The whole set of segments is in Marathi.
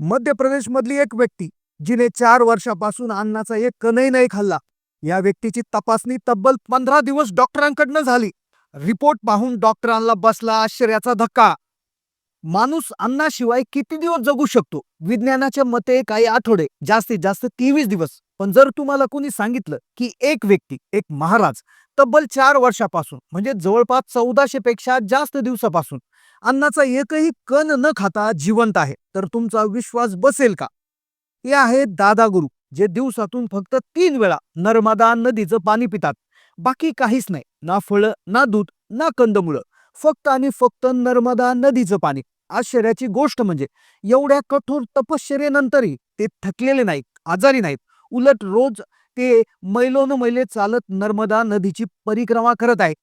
मध्य प्रदेशमधली एक व्यक्ती जिने चार वर्षापासून अन्नाचा एक कणही नाही खाल्ला. या व्यक्तीची तपासणी तब्बल पंधरा दिवस डॉक्टरांकडनं झाली. रिपोर्ट पाहून डॉक्टरांना बसला आश्चर्याचा धक्का. माणूस अन्नाशिवाय किती दिवस जगू शकतो? विज्ञानाच्या मते काही आठवडे जास्तीत जास्त तेवीस दिवस. पण जर तुम्हाला कोणी सांगितलं की एक व्यक्ती एक महाराज तब्बल चार वर्षापासून म्हणजे जवळपास चौदाशे पेक्षा जास्त दिवसापासून अन्नाचा एकही कण न खाता जिवंत आहे. तर तुमचा विश्वास बसेल का? हे आहेत दादा गुरु जे दिवसातून फक्त तीन वेळा नर्मदा नदीचं पाणी पितात. बाकी काहीच नाही. ना फळं ना दूध ना कंदमुळं. फक्त आणि फक्त नर्मदा नदीचं पाणी. आश्चर्याची गोष्ट म्हणजे एवढ्या कठोर तपश्चर्येनंतरही ते थकलेले नाहीत आजारी नाहीत. उलट रोज ते मैलोन मैले चालत नर्मदा नदीची परिक्रमा करत आहे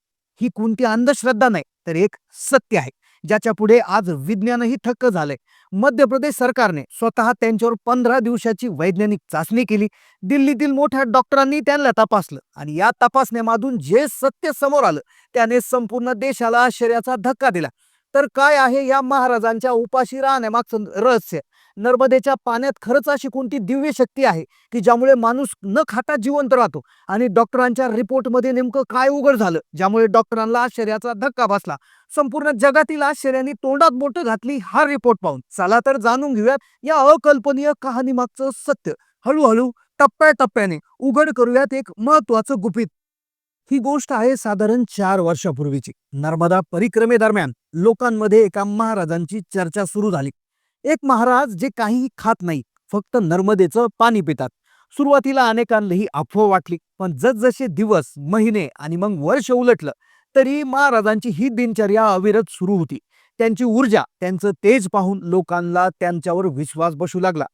ही कोणती अंधश्रद्धा नाही तर एक सत्य आहे. ज्याच्या पुढे आज विज्ञानही थक्क झालंय. मध्य प्रदेश सरकारने स्वतः त्यांच्यावर पंधरा दिवसाची वैज्ञानिक चाचणी केली. दिल्लीतील मोठ्या डॉक्टरांनी त्यांना तपासलं आणि या तपासण्यामधून जे सत्य समोर आलं त्याने संपूर्ण देशाला आश्चर्याचा धक्का दिला. तर काय आहे या महाराजांच्या उपाशी राहण्यामागचं रहस्य? नर्मदेच्या पाण्यात खरंच अशी कोणती दिव्य शक्ती आहे की ज्यामुळे माणूस न खाता जिवंत राहतो? आणि डॉक्टरांच्या रिपोर्टमध्ये नेमकं काय उघड झालं? ज्यामुळे डॉक्टरांना आश्चर्याचा धक्का बसला. संपूर्ण जगातील आश्चर्याने तोंडात बोटं घातली हा रिपोर्ट पाहून. चला तर जाणून घेऊयात या अकल्पनीय कहाणीमागचं सत्य. हळूहळू टप्प्याटप्प्याने उघड करूयात एक महत्वाचं गुपित. ही गोष्ट आहे साधारण चार वर्षापूर्वीची. नर्मदा परिक्रमेदरम्यान लोकांमध्ये एका महाराजांची चर्चा सुरू झाली. एक महाराज जे काही खात नाही फक्त नर्मदेचं पाणी पितात. सुरुवातीला अनेकांना ही अफवा वाटली पण जसजसे दिवस महिने आणि मग वर्ष उलटलं तरी महाराजांची ही दिनचर्या अविरत सुरू होती. त्यांची ऊर्जा त्यांचं तेज पाहून लोकांना त्यांच्यावर विश्वास बसू लागला.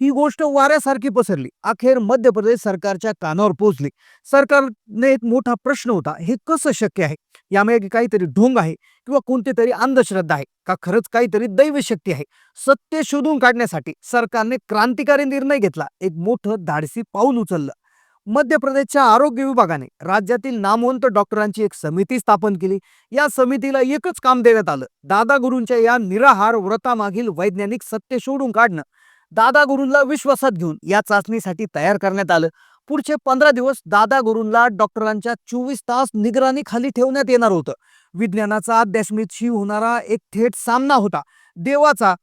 ही गोष्ट वाऱ्यासारखी पसरली. अखेर मध्य प्रदेश सरकारच्या कानावर पोहोचली. सरकारने एक मोठा प्रश्न होता हे कसं शक्य आहे? यामागे काहीतरी ढोंग आहे किंवा कोणती तरी अंधश्रद्धा आहे? का खरंच काहीतरी दैवशक्ती आहे? सत्य शोधून काढण्यासाठी सरकारने क्रांतिकारी निर्णय घेतला. एक मोठं धाडसी पाऊल उचललं. मध्य प्रदेशच्या आरोग्य विभागाने राज्यातील नामवंत डॉक्टरांची एक समिती स्थापन केली. या समितीला एकच काम देण्यात आलं. दादा गुरूंच्या या निराहार व्रतामागील वैज्ञानिक सत्य शोधून काढणं. दादा गुरूंना विश्वासात घेऊन या चाचणीसाठी तयार करण्यात आलं. पुढचे पंधरा दिवस दादा गुरूंना डॉक्टरांच्या चोवीस तास निगराणी खाली ठेवण्यात येणार होतं. विज्ञानाचा अध्यात्मिकशी होणारा एक थेट सामना होता. देवाचा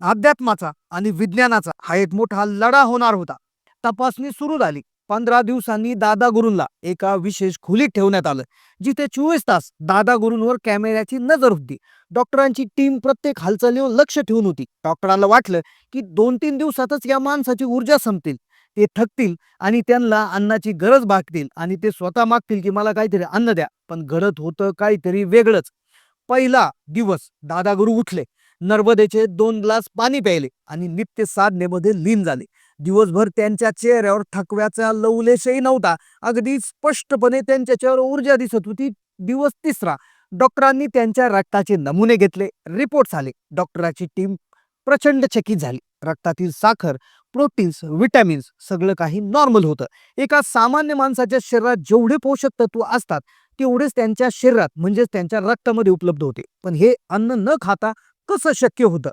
अध्यात्माचा आणि विज्ञानाचा हा एक मोठा लढा होणार होता. तपासणी सुरू झाली. पंधरा दिवसांनी दादा गुरूंना एका विशेष खोलीत ठेवण्यात आलं जिथे चोवीस तास दादा गुरूंवर कॅमेऱ्याची नजर होती. डॉक्टरांची टीम प्रत्येक हालचालीवर लक्ष ठेवून होती. डॉक्टरांना वाटलं की दोन तीन दिवसातच या माणसाची ऊर्जा संपतील. ते थकतील आणि त्यांना अन्नाची गरज भागतील आणि ते स्वतः मागतील की मला काहीतरी अन्न द्या. पण घडत होतं काहीतरी वेगळंच. पहिला दिवस दादा गुरु उठले. नर्मदेचे दोन ग्लास पाणी प्यायले आणि नित्य साधनेमध्ये लीन झाले. दिवसभर त्यांच्या चेहऱ्यावर थकव्याचा लवलेशही नव्हता. अगदी स्पष्टपणे त्यांच्या चेहऱ्यावर ऊर्जा दिसत होती. दिवस तिसरा. डॉक्टरांनी त्यांच्या रक्ताचे नमुने घेतले. रिपोर्ट आले डॉक्टराची टीम प्रचंड चकित झाली. रक्तातील साखर प्रोटीन्स विटॅमिन्स सगळं काही नॉर्मल होतं. एका सामान्य माणसाच्या शरीरात जेवढे पोषक तत्व असतात तेवढेच त्यांच्या शरीरात म्हणजेच त्यांच्या रक्तामध्ये उपलब्ध होते. पण हे अन्न न खाता कसं शक्य होतं?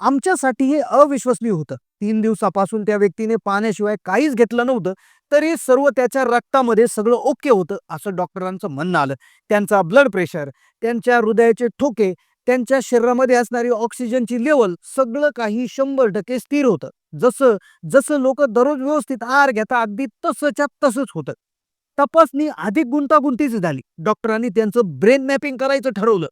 आमच्यासाठी हे अविश्वसनीय होतं. तीन दिवसापासून त्या व्यक्तीने पाण्याशिवाय काहीच घेतलं नव्हतं तरी सर्व त्याच्या रक्तामध्ये सगळं ओके होतं असं डॉक्टरांचं म्हणणं आलं. त्यांचा ब्लड प्रेशर त्यांच्या हृदयाचे ठोके त्यांच्या शरीरामध्ये असणारी ऑक्सिजनची लेवल सगळं काही शंभर टक्के स्थिर होतं. जसं जसं लोक दररोज व्यवस्थित आहार घेता अगदी तसंच्या तसंच होतं. तपासणी अधिक गुंतागुंतीची झाली. डॉक्टरांनी त्यांचं ब्रेन मॅपिंग करायचं ठरवलं.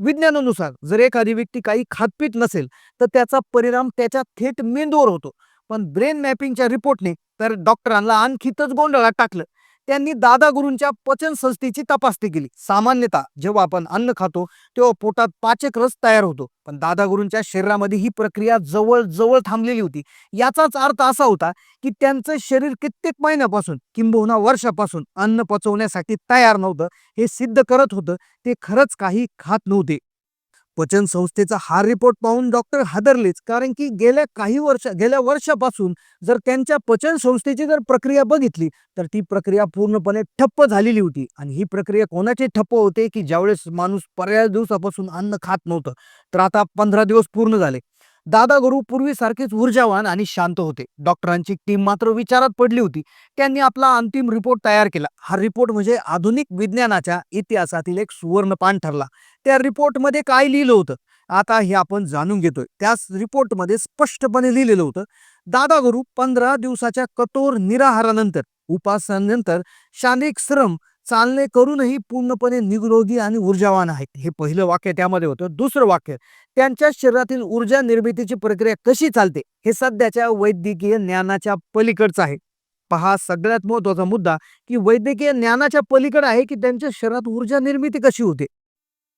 विज्ञानानुसार जर एखादी व्यक्ती काही खातपीत नसेल तर त्याचा परिणाम त्याच्या थेट मेंदूवर होतो. पण ब्रेन मॅपिंगच्या रिपोर्टने तर डॉक्टरांना आणखीतच गोंधळात टाकलं. त्यांनी दादा गुरूंच्या पचन संस्थेची तपासणी केली. सामान्यतः जेव्हा आपण अन्न खातो तेव्हा पोटात पाचक रस तयार होतो. पण दादा गुरूंच्या शरीरामध्ये ही प्रक्रिया जवळ जवळ थांबलेली होती. याचाच अर्थ असा होता की त्यांचं शरीर कित्येक महिन्यापासून किंबहुना वर्षापासून अन्न पचवण्यासाठी तयार नव्हतं. हे सिद्ध करत होतं. ते खरंच काही खात नव्हते. पचन संस्थेचा हा रिपोर्ट पाहून डॉक्टर हादरलेच. कारण की गेल्या काही वर्ष गेल्या वर्षापासून जर त्यांच्या पचन संस्थेची जर प्रक्रिया बघितली तर ती प्रक्रिया पूर्णपणे ठप्प झालेली होती. आणि ही प्रक्रिया कोणाची ठप्प होते? की ज्यावेळेस माणूस पर्याय दिवसापासून अन्न खात नव्हतं. तर आता पंधरा दिवस पूर्ण झाले. दादा गुरु पूर्वीसारखेच ऊर्जावान आणि शांत होते. डॉक्टरांची टीम मात्र विचारात पडली होती. त्यांनी आपला अंतिम रिपोर्ट तयार केला. हा रिपोर्ट म्हणजे आधुनिक विज्ञानाच्या इतिहासातील एक सुवर्णपान ठरला. त्या रिपोर्टमध्ये काय लिहिलं होतं? आता हे आपण जाणून घेतोय. त्याच रिपोर्टमध्ये स्पष्टपणे लिहिलेलं होतं दादा गुरु पंधरा दिवसाच्या कठोर निराहारानंतर उपासनानंतर शारीरिक श्रम चालणे करूनही पूर्णपणे निरोगी आणि ऊर्जावान आहेत. हे पहिलं वाक्य त्यामध्ये होतं. दुसरं वाक्य त्यांच्या शरीरातील ऊर्जा निर्मितीची प्रक्रिया कशी चालते? हे सध्याच्या वैद्यकीय ज्ञानाच्या पलीकडचं आहे. पहा सगळ्यात महत्त्वाचा मुद्दा की वैद्यकीय ज्ञानाच्या पलीकडे आहे की त्यांच्या शरीरात ऊर्जा निर्मिती कशी होते?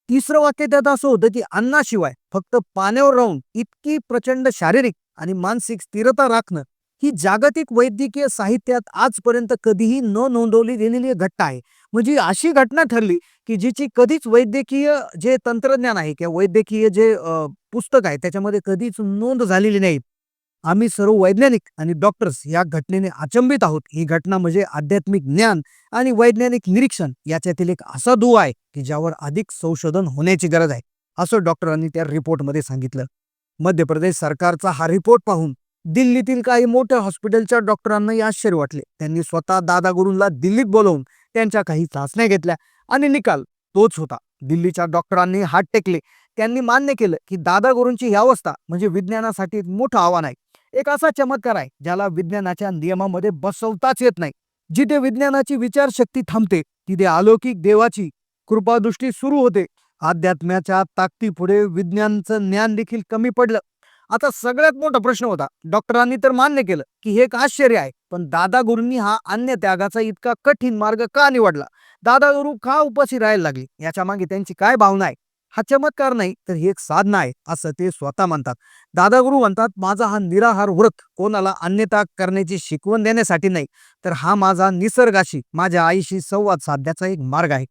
तिसरं वाक्य त्यात असं होतं की अन्नाशिवाय फक्त पाण्यावर राहून इतकी प्रचंड शारीरिक आणि मानसिक स्थिरता राखणं ही जागतिक वैद्यकीय साहित्यात आजपर्यंत कधीही न नोंदवली गेलेली घटना आहे. म्हणजे अशी घटना ठरली की जिची कधीच वैद्यकीय जे तंत्रज्ञान आहे किंवा वैद्यकीय जे पुस्तक आहे त्याच्यामध्ये कधीच नोंद झालेली नाही. आम्ही सर्व वैज्ञानिक आणि डॉक्टर्स या घटनेने अचंबित आहोत. ही घटना म्हणजे आध्यात्मिक ज्ञान आणि वैज्ञानिक निरीक्षण याच्यातील एक असा दुवा आहे की ज्यावर अधिक संशोधन होण्याची गरज आहे. असं डॉक्टरांनी त्या रिपोर्टमध्ये सांगितलं. मध्य प्रदेश सरकारचा हा रिपोर्ट पाहून दिल्लीतील काही मोठ्या हॉस्पिटलच्या डॉक्टरांनाही आश्चर्य वाटले. त्यांनी स्वतः दादा गुरूंना दिल्लीत बोलवून त्यांच्या काही चाचण्या घेतल्या आणि निकाल तोच होता. दिल्लीच्या डॉक्टरांनी हात टेकले. त्यांनी मान्य केलं की दादा गुरूंची ही अवस्था म्हणजे विज्ञानासाठी एक मोठं आव्हान आहे. एक असा चमत्कार आहे ज्याला विज्ञानाच्या नियमामध्ये बसवताच येत नाही. जिथे विज्ञानाची विचारशक्ती थांबते तिथे अलौकिक देवाची कृपादृष्टी सुरू होते. अध्यात्म्याच्या ताकदीपुढे विज्ञानचं ज्ञान देखील कमी पडलं. आता सगळ्यात मोठा प्रश्न होता. डॉक्टरांनी तर मान्य केलं की हे एक आश्चर्य आहे पण दादा गुरूंनी हा अन्य त्यागाचा इतका कठीण मार्ग का निवडला? दादा गुरु का उपाशी राहायला लागली? याच्या मागे त्यांची काय भावना आहे? हा चमत्कार नाही तर ही एक साधना आहे असं ते स्वतः म्हणतात. दादा गुरु म्हणतात माझा हा निराहार व्रत कोणाला अन्यता करण्याची शिकवण देण्यासाठी नाही तर हा माझा निसर्गाशी माझ्या आईशी संवाद साधण्याचा एक मार्ग आहे.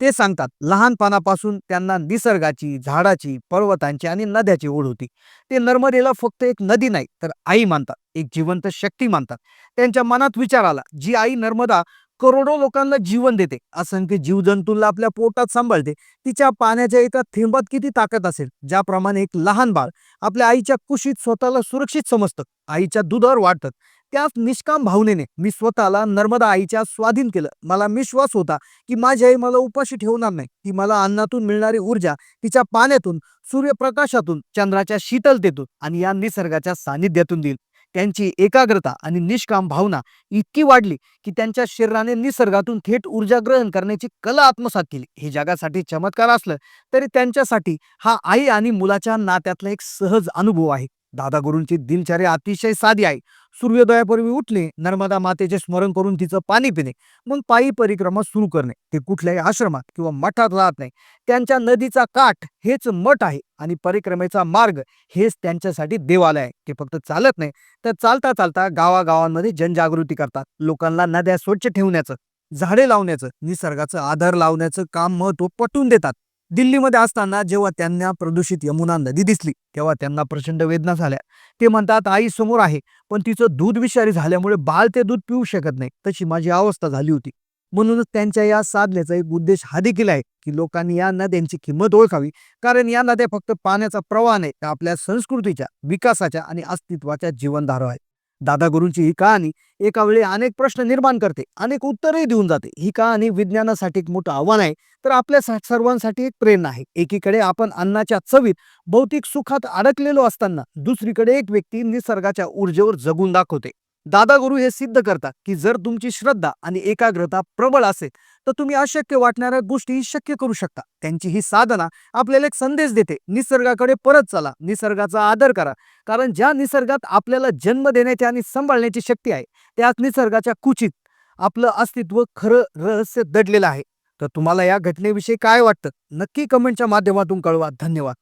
ते सांगतात लहानपणापासून त्यांना निसर्गाची झाडाची पर्वतांची आणि नद्याची ओढ होती. ते नर्मदेला फक्त एक नदी नाही तर आई मानतात एक जिवंत शक्ती मानतात. त्यांच्या मनात विचार आला जी आई नर्मदा करोडो लोकांना जीवन देते. असंख्य जीवजंतूंना आपल्या पोटात सांभाळते. तिच्या पाण्याच्या एका थेंबात किती ताकद असेल? ज्याप्रमाणे एक लहान बाळ आपल्या आईच्या कुशीत स्वतःला सुरक्षित समजतं. आईच्या दुधावर वाढतं. त्याच निष्काम भावनेने मी स्वतःला नर्मदा आईच्या स्वाधीन केलं. मला विश्वास होता की माझी आई मला उपाशी ठेवणार नाही. ती मला अन्नातून मिळणारी ऊर्जा तिच्या पाण्यातून सूर्यप्रकाशातून चंद्राच्या शीतलतेतून आणि या निसर्गाच्या सानिध्यातून देईल. त्यांची एकाग्रता आणि निष्काम भावना इतकी वाढली की त्यांच्या शरीराने निसर्गातून थेट ऊर्जा ग्रहण करण्याची कला आत्मसात केली. हे जगासाठी चमत्कार असलं तरी त्यांच्यासाठी हा आई आणि मुलाच्या नात्यातला एक सहज अनुभव आहे. दादा गुरूंची दिनचर्या अतिशय साधी आहे. सूर्योदयापूर्वी उठणे नर्मदा मातेचे स्मरण करून तिचं पाणी पिणे मग पायी परिक्रमा सुरू करणे. ते कुठल्याही आश्रमात किंवा मठात राहत नाही. त्यांच्या नदीचा काठ हेच मठ आहे आणि परिक्रमेचा मार्ग हेच त्यांच्यासाठी देवालय आहे. ते फक्त चालत नाही तर चालता चालता गावागावांमध्ये जनजागृती करतात. लोकांना नद्या स्वच्छ ठेवण्याचं झाडे लावण्याचं निसर्गाचं आधार लावण्याचं काम महत्त्व पटवून देतात. दिल्लीमध्ये असताना जेव्हा त्यांना प्रदूषित यमुना नदी दिसली तेव्हा त्यांना प्रचंड वेदना झाल्या. ते म्हणतात आई समोर आहे पण तिचं दूध विषारी झाल्यामुळे बाळ ते दूध पिऊ शकत नाही. तशी माझी अवस्था झाली होती. म्हणूनच त्यांच्या या साधनेचा एक उद्देश हा देखील आहे की लोकांनी या नद्यांची किंमत ओळखावी कारण या नद्या फक्त पाण्याचा प्रवाह नाही तर आपल्या संस्कृतीच्या विकासाच्या आणि अस्तित्वाच्या जीवनधारा आहे दादा गुरूंची ही कहाणी एका वेळी अनेक प्रश्न निर्माण करते अनेक उत्तरही देऊन जाते. ही कहाणी विज्ञानासाठी एक मोठं आव्हान आहे तर आपल्या सा- सर्वांसाठी एक प्रेरणा आहे. एकीकडे आपण अन्नाच्या चवीत भौतिक सुखात अडकलेलो असताना दुसरीकडे एक व्यक्ती निसर्गाच्या ऊर्जेवर जगून दाखवते. दादा गुरु हे सिद्ध करतात की जर तुमची श्रद्धा आणि एकाग्रता प्रबळ असेल तर तुम्ही अशक्य वाटणाऱ्या गोष्टी शक्य करू शकता. त्यांची ही साधना आपल्याला एक संदेश देते निसर्गाकडे परत चला निसर्गाचा आदर करा. कारण ज्या निसर्गात आपल्याला जन्म देण्याची आणि सांभाळण्याची शक्ती आहे त्याच निसर्गाच्या कुचित आपलं अस्तित्व खरं रहस्य दडलेलं आहे. तर तुम्हाला या घटनेविषयी काय वाटतं? नक्की कमेंटच्या माध्यमातून कळवा. धन्यवाद.